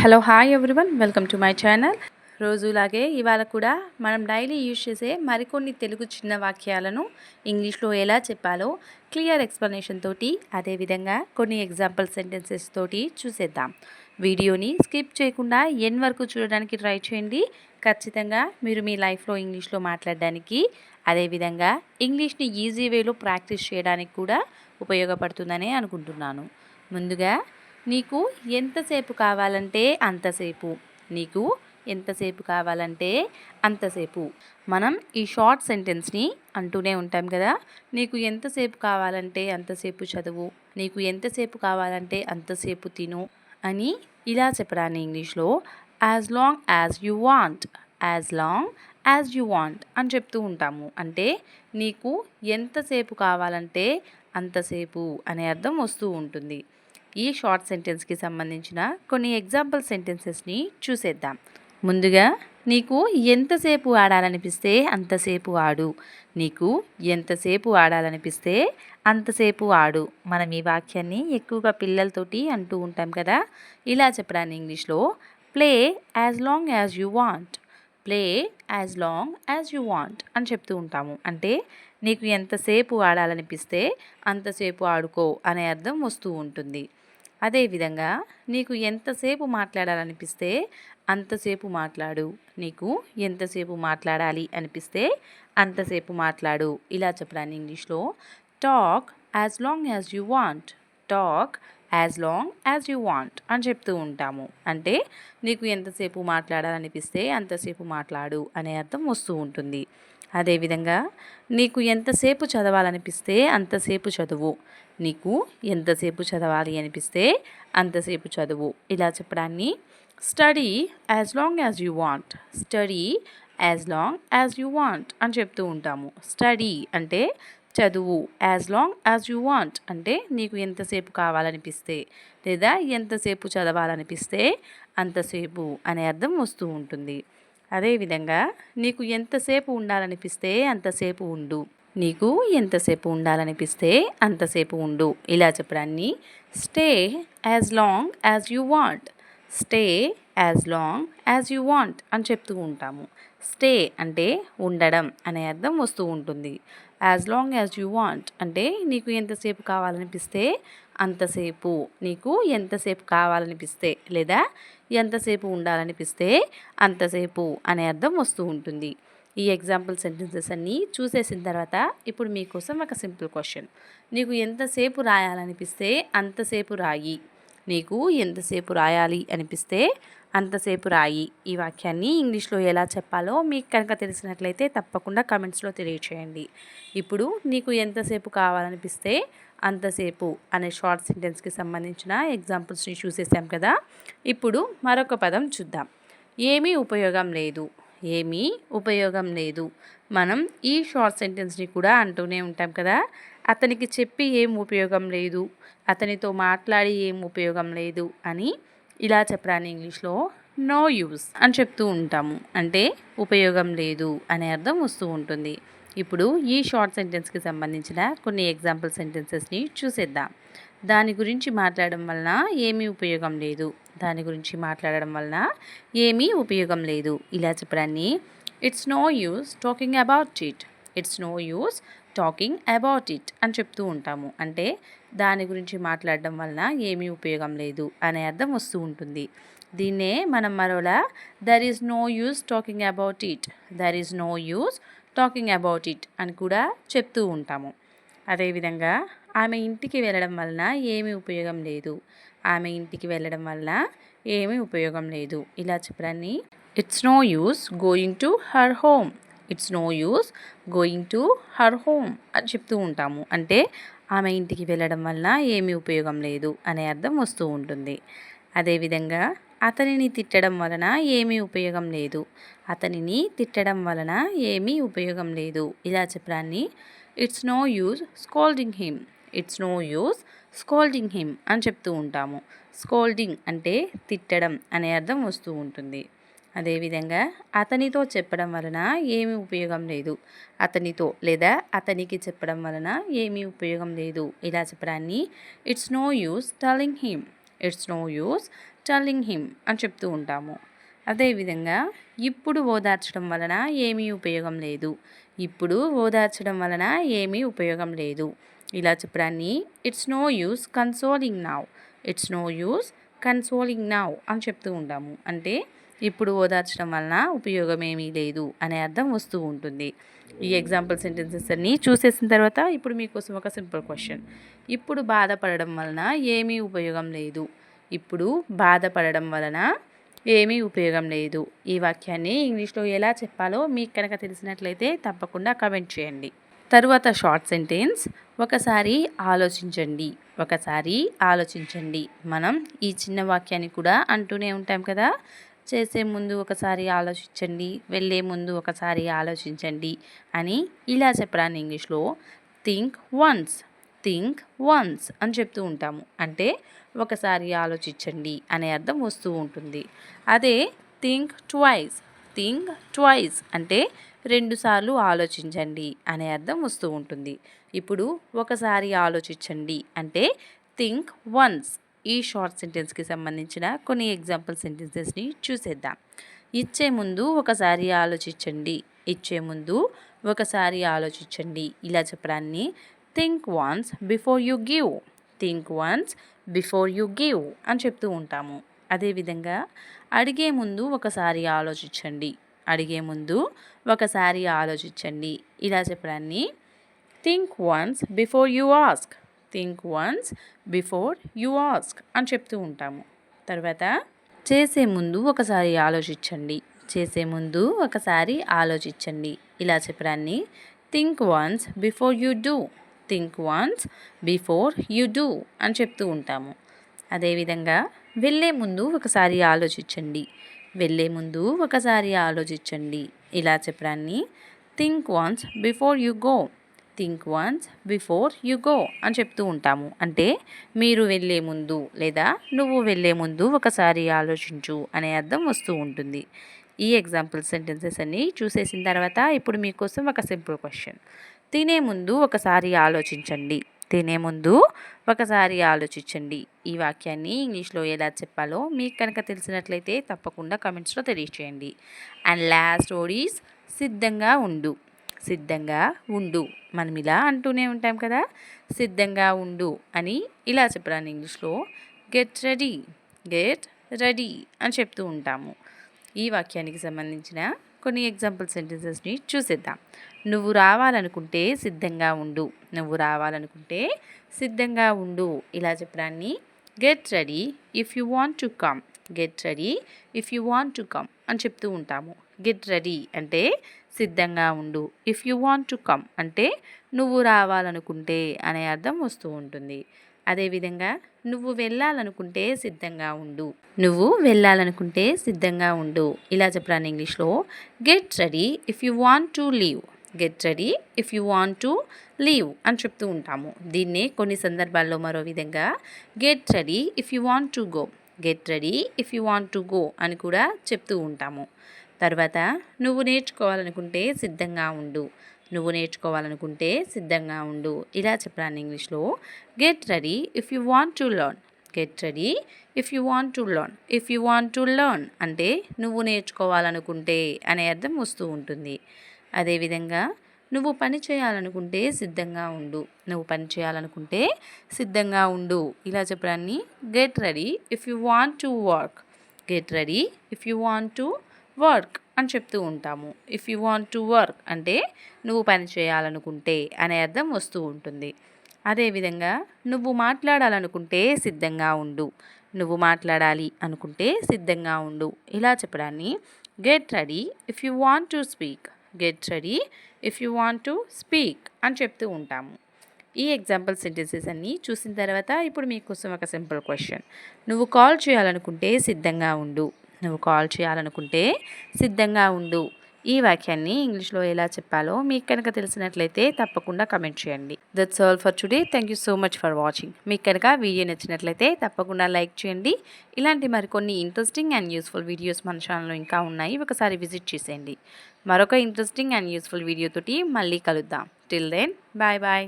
Hello hi everyone welcome to my channel రోజులాగే ఇవాళ కూడా మనం డైలీ యూజ్ చేసే మరికొన్ని తెలుగు చిన్న వాక్యాలను ఇంగ్లీష్లో ఎలా చెప్పాలో క్లియర్ ఎక్స్ప్లెనేషన్ తోటి అదేవిధంగా కొన్ని ఎగ్జాంపుల్ సెంటెన్సెస్ తోటి చూసేద్దాం. వీడియోని స్కిప్ చేయకుండా ఎన్ వరకు చూడడానికి ట్రై చేయండి. ఖచ్చితంగా మీరు మీ లైఫ్లో ఇంగ్లీష్లో మాట్లాడడానికి అదేవిధంగా ఇంగ్లీష్ని ఈజీ వేలో ప్రాక్టీస్ చేయడానికి కూడా ఉపయోగపడుతుందని అనుకుంటున్నాను. ముందుగా నీకు ఎంతసేపు కావాలంటే అంతసేపు. నీకు ఎంతసేపు కావాలంటే అంతసేపు. మనం ఈ షార్ట్ సెంటెన్స్ని అంటూనే ఉంటాం కదా. నీకు ఎంతసేపు కావాలంటే అంతసేపు చదువు. నీకు ఎంతసేపు కావాలంటే అంతసేపు తిను అని ఇలా చెప్పడాన్ని ఇంగ్లీష్లో as long as you want as long as you want అని చెప్తూ ఉంటాము. అంటే నీకు ఎంతసేపు కావాలంటే అంతసేపు అనే అర్థం వస్తూ ఉంటుంది. ఈ షార్ట్ సెంటెన్స్కి సంబంధించిన కొన్ని ఎగ్జాంపుల్ సెంటెన్సెస్ని చూసేద్దాం. ముందుగా నీకు ఎంతసేపు ఆడాలనిపిస్తే అంతసేపు ఆడు. నీకు ఎంతసేపు ఆడాలనిపిస్తే అంతసేపు ఆడు. మనం ఈ వాక్యాన్ని ఎక్కువగా పిల్లలతోటి అంటూ ఉంటాం కదా? ఇలా చెప్పడాన్ని ఇంగ్లీష్లో play as long as you want. Play as long as you want అని చెప్తూ ఉంటాము. అంటే నీకు ఎంతసేపు ఆడాలనిపిస్తే అంతసేపు ఆడుకో అనే అర్థం వస్తూ ఉంటుంది. అదేవిధంగా నీకు ఎంతసేపు మాట్లాడాలనిపిస్తే అంతసేపు మాట్లాడు. నీకు ఎంతసేపు మాట్లాడాలి అనిపిస్తే అంతసేపు మాట్లాడు. ఇలా చెప్పడాన్ని ఇంగ్లీష్లో talk as long as you want. Talk as long as you want అని చెప్తూ ఉంటాము. అంటే నీకు ఎంతసేపు మాట్లాడాలనిపిస్తే అంతసేపు మాట్లాడు అనే అర్థం వస్తూ ఉంటుంది. అదేవిధంగా నీకు ఎంతసేపు చదవాలనిపిస్తే అంతసేపు చదువు. నీకు ఎంతసేపు చదవాలి అనిపిస్తే అంతసేపు చదువు. ఇలా చెప్పడాన్ని study as long as you want. Study as long as you want అని చెప్తూ ఉంటాము. స్టడీ అంటే చదువు. As long as you want అంటే నీకు ఎంతసేపు కావాలనిపిస్తే లేదా ఎంతసేపు చదవాలనిపిస్తే అంతసేపు అనే అర్థం వస్తూ ఉంటుంది. అదేవిధంగా నీకు ఎంతసేపు ఉండాలనిపిస్తే అంతసేపు ఉండు. నీకు ఎంతసేపు ఉండాలనిపిస్తే అంతసేపు ఉండు. ఇలా చెప్పడాన్ని stay as long as you want. Stay as long as you want అని చెప్తూ ఉంటాము. స్టే అంటే ఉండడం అనే అర్థం వస్తూ ఉంటుంది. As long as you want అంటే నీకు ఎంతసేపు కావాలనిపిస్తే అంతసేపు నీకు ఎంతసేపు కావాలనిపిస్తే లేదా ఎంతసేపు ఉండాలనిపిస్తే అంతసేపు అనే అర్థం వస్తూ ఉంటుంది. ఈ ఎగ్జాంపుల్ సెంటెన్సెస్ అన్నీ చూసేసిన తర్వాత ఇప్పుడు మీకోసం ఒక సింపుల్ క్వశ్చన్ నీకు ఎంతసేపు రాయాలనిపిస్తే అంతసేపు రాయి. నీకు ఎంతసేపు రాయాలి అనిపిస్తే అంతసేపు రాయి. ఈ వాక్యాన్ని ఇంగ్లీష్లో ఎలా చెప్పాలో మీకు కనుక తెలిసినట్లయితే తప్పకుండా కమెంట్స్లో తెలియచేయండి. ఇప్పుడు నీకు ఎంతసేపు కావాలనిపిస్తే అంతసేపు అనే షార్ట్ సెంటెన్స్కి సంబంధించిన ఎగ్జాంపుల్స్ని చూసేసాం కదా. ఇప్పుడు మరొక పదం చూద్దాం. ఏమీ ఉపయోగం లేదు. ఏమీ ఉపయోగం లేదు. మనం ఈ షార్ట్ సెంటెన్స్ని కూడా అంటూనే ఉంటాం కదా. అతనికి చెప్పి ఏం ఉపయోగం లేదు. అతనితో మాట్లాడి ఏం ఉపయోగం లేదు అని ఇలా చెప్పరాని ఇంగ్లీష్లో నో యూస్ అని చెప్తూ ఉంటాము. అంటే ఉపయోగం లేదు అనే అర్థం వస్తూ ఉంటుంది. ఇప్పుడు ఈ షార్ట్ సెంటెన్స్కి సంబంధించిన కొన్ని ఎగ్జాంపుల్ సెంటెన్సెస్ని చూసేద్దాం. దాని గురించి మాట్లాడడం వలన ఏమీ ఉపయోగం లేదు. దాని గురించి మాట్లాడడం వలన ఏమీ ఉపయోగం లేదు. ఇలా చెప్పడాన్ని it's no use talking about it it's no use talking about it అని చెప్తూ ఉంటాము. అంటే దాని గురించి మాట్లాడడం వలన ఏమీ ఉపయోగం లేదు అనే అర్థం వస్తూ ఉంటుంది. దీన్నే మనం మరోలా there is no use talking about it there is no use talking about it అని కూడా చెప్తూ ఉంటాము. అదేవిధంగా ఆమె ఇంటికి వెళ్ళడం వలన ఏమీ ఉపయోగం లేదు. ఆమె ఇంటికి వెళ్ళడం వలన ఏమీ ఉపయోగం లేదు. ఇలా చెప్పడాన్ని it's no use going to her home it's no use going to her home అని చెప్తూ ఉంటాము. అంటే ఆమె ఇంటికి వెళ్ళడం వలన ఏమీ ఉపయోగం లేదు అనే అర్థం వస్తూ ఉంటుంది. అదేవిధంగా అతనిని తిట్టడం వలన ఏమీ ఉపయోగం లేదు. అతనిని తిట్టడం వలన ఏమీ ఉపయోగం లేదు. ఇలా చెప్పడాన్ని it's no use scolding him. It's no use scolding him అని చెప్తూ ఉంటాము. స్కోల్డింగ్ అంటే తిట్టడం అనే అర్థం వస్తూ ఉంటుంది. అదేవిధంగా అతనితో చెప్పడం వలన ఏమీ ఉపయోగం లేదు. అతనితో లేదా అతనికి చెప్పడం వలన ఏమీ ఉపయోగం లేదు. ఇలా చెప్పడాన్ని it's no use telling him. It's no use telling him అని చెప్తూ ఉంటాము. అదేవిధంగా ఇప్పుడు ఓదార్చడం వలన ఏమీ ఉపయోగం లేదు. ఇప్పుడు ఓదార్చడం వలన ఏమీ ఉపయోగం లేదు. ఇలా చెప్పడాన్ని it's no use consoling now it's no use consoling now అని చెప్తూ ఉంటాము. అంటే ఇప్పుడు ఓదార్చడం వలన ఉపయోగం ఏమీ లేదు అనే అర్థం వస్తూ ఉంటుంది. ఈ ఎగ్జాంపుల్ సెంటెన్సెస్ అన్నీ చూసేసిన తర్వాత ఇప్పుడు మీకోసం ఒక సింపుల్ క్వశ్చన్. ఇప్పుడు బాధపడడం వలన ఏమీ ఉపయోగం లేదు. ఇప్పుడు బాధపడడం వలన ఏమీ ఉపయోగం లేదు. ఈ వాక్యాన్ని ఇంగ్లీష్లో ఎలా చెప్పాలో మీకు కనుక తెలిసినట్లయితే తప్పకుండా కమెంట్ చేయండి. తరువాత షార్ట్ సెంటెన్స్ ఒకసారి ఆలోచించండి. ఒకసారి ఆలోచించండి. మనం ఈ చిన్న వాక్యాన్ని కూడా అంటూనే ఉంటాం కదా. చేసే ముందు ఒకసారి ఆలోచించండి వెళ్ళే ముందు ఒకసారి ఆలోచించండి అని ఇలా చెప్పడాన్ని ఇంగ్లీష్లో థింక్ వన్స్ థింక్ వన్స్ అని చెప్తూ ఉంటాము. అంటే ఒకసారి ఆలోచించండి అనే అర్థం వస్తూ ఉంటుంది. అదే థింక్ ట్వైస్ థింక్ ట్వైస్ అంటే రెండుసార్లు ఆలోచించండి అనే అర్థం వస్తూ ఉంటుంది. ఇప్పుడు ఒకసారి ఆలోచించండి అంటే థింక్ వన్స్ ఈ షార్ట్ సెంటెన్స్కి సంబంధించిన కొన్ని ఎగ్జాంపుల్ సెంటెన్సెస్ని చూసేద్దాం. ఇచ్చే ముందు ఒకసారి ఆలోచించండి ఇచ్చే ముందు ఒకసారి ఆలోచించండి. ఇలా చెప్పడాన్ని think once before you give think once before you give అని చెప్తూ ఉంటాము. అదేవిధంగా అడిగే ముందు ఒకసారి ఆలోచించండి. అడిగే ముందు ఒకసారి ఆలోచించండి. ఇలా చెప్పడాన్ని think once before you ask think once before you ask అని చెప్తూ ఉంటాము. తర్వాత చేసే ముందు ఒకసారి ఆలోచించండి. చేసే ముందు ఒకసారి ఆలోచించండి. ఇలా చెప్పడాన్ని think once before you do think once before you do అని చెప్తూ ఉంటాము. అదేవిధంగా వెళ్ళే ముందు ఒకసారి ఆలోచించండి. వెళ్ళే ముందు ఒకసారి ఆలోచించండి. ఇలా చెప్పడాన్ని think once before you go think once before you go అని చెప్తూ ఉంటాము. అంటే మీరు వెళ్ళే ముందు లేదా నువ్వు వెళ్ళే ముందు ఒకసారి ఆలోచించు అనే అర్థం వస్తూ ఉంటుంది. ఈ ఎగ్జాంపుల్ సెంటెన్సెస్ అన్నీ చూసేసిన తర్వాత ఇప్పుడు మీకోసం ఒక సింపుల్ క్వశ్చన్ తినే ముందు ఒకసారి ఆలోచించండి. తినే ముందు ఒకసారి ఆలోచించండి. ఈ వాక్యాన్ని ఇంగ్లీష్లో ఎలా చెప్పాలో మీకు కనుక తెలిసినట్లయితే తప్పకుండా కమెంట్స్లో తెలియచేయండి. అండ్ లాస్ట్ స్టోరీస్ సిద్ధంగా ఉండు. సిద్ధంగా ఉండు. మనం ఇలా అంటూనే ఉంటాం కదా. సిద్ధంగా ఉండు అని ఇలా చెప్పడానికి ఇంగ్లీష్లో గెట్ రెడీ గెట్ రెడీ అని చెప్తూ ఉంటాము. ఈ వాక్యానికి సంబంధించిన కొన్ని ఎగ్జాంపుల్ సెంటెన్సెస్ని చూసేద్దాం. నువ్వు రావాలనుకుంటే సిద్ధంగా ఉండు. నువ్వు రావాలనుకుంటే సిద్ధంగా ఉండు. ఇలా చెప్పడాన్ని. Get ready if you want to come. Get ready if you want to come. అని చెప్తూ ఉంటాము. గెట్ రెడీ అంటే సిద్ధంగా ఉండు. If you want to come అంటే నువ్వు రావాలనుకుంటే అనే అర్థం వస్తూ ఉంటుంది. అదేవిధంగా నువ్వు వెళ్ళాలనుకుంటే సిద్ధంగా ఉండు. నువ్వు వెళ్ళాలనుకుంటే సిద్ధంగా ఉండు. ఇలా చెప్పరాను ఇంగ్లీష్లో get ready if you want to leave get ready if you want to leave అని చెప్తూ ఉంటాము. దీన్నే కొన్ని సందర్భాల్లో మరో విధంగా get ready if you want to go get ready if you want to go అని కూడా చెప్తూ ఉంటాము. తర్వాత నువ్వు నేర్చుకోవాలనుకుంటే సిద్ధంగా ఉండు. నువ్వు నేర్చుకోవాలనుకుంటే సిద్ధంగా ఉండు. ఇలా చెప్పాను ఇంగ్లీష్లో get ready if you want to learn. Get ready if you want to learn. If you want to learn. అంటే నువ్వు నేర్చుకోవాలనుకుంటే అనే అర్థం వస్తూ ఉంటుంది. అదేవిధంగా నువ్వు పని చేయాలనుకుంటే సిద్ధంగా ఉండు. నువ్వు పని చేయాలనుకుంటే సిద్ధంగా ఉండు. ఇలా చెప్పడాన్ని get ready if you want to work. Get ready if you want to work. అని చెప్తూ ఉంటాము. If you want to work అంటే నువ్వు పని చేయాలనుకుంటే అనే అర్థం వస్తూ ఉంటుంది. అదేవిధంగా నువ్వు మాట్లాడాలనుకుంటే సిద్ధంగా ఉండు. నువ్వు మాట్లాడాలి అనుకుంటే సిద్ధంగా ఉండు. ఇలా చెప్పడాన్ని get ready if you want to speak get ready if you want to speak అని చెప్తూ ఉంటాము. ఈ ఎగ్జాంపుల్ సెంటెన్సెస్ అన్నీ చూసిన తర్వాత ఇప్పుడు మీకోసం ఒక సింపుల్ క్వశ్చన్ నువ్వు కాల్ చేయాలనుకుంటే సిద్ధంగా ఉండు. నువ్వు కాల్ చేయాలనుకుంటే సిద్ధంగా ఉండు. ఈ వాక్యాన్ని ఇంగ్లీష్లో ఎలా చెప్పాలో మీకు కనుక తెలిసినట్లయితే తప్పకుండా కమెంట్ చేయండి. That's all for today thank you so much for watching మీకు కనుక వీడియో నచ్చినట్లయితే తప్పకుండా లైక్ చేయండి. ఇలాంటి మరికొన్ని ఇంట్రెస్టింగ్ అండ్ యూస్ఫుల్ వీడియోస్ మన ఛానల్లో ఇంకా ఉన్నాయి. ఒకసారి విజిట్ చేసేయండి. మరొక ఇంట్రెస్టింగ్ అండ్ యూస్ఫుల్ వీడియోతోటి మళ్ళీ కలుద్దాం. Till then bye bye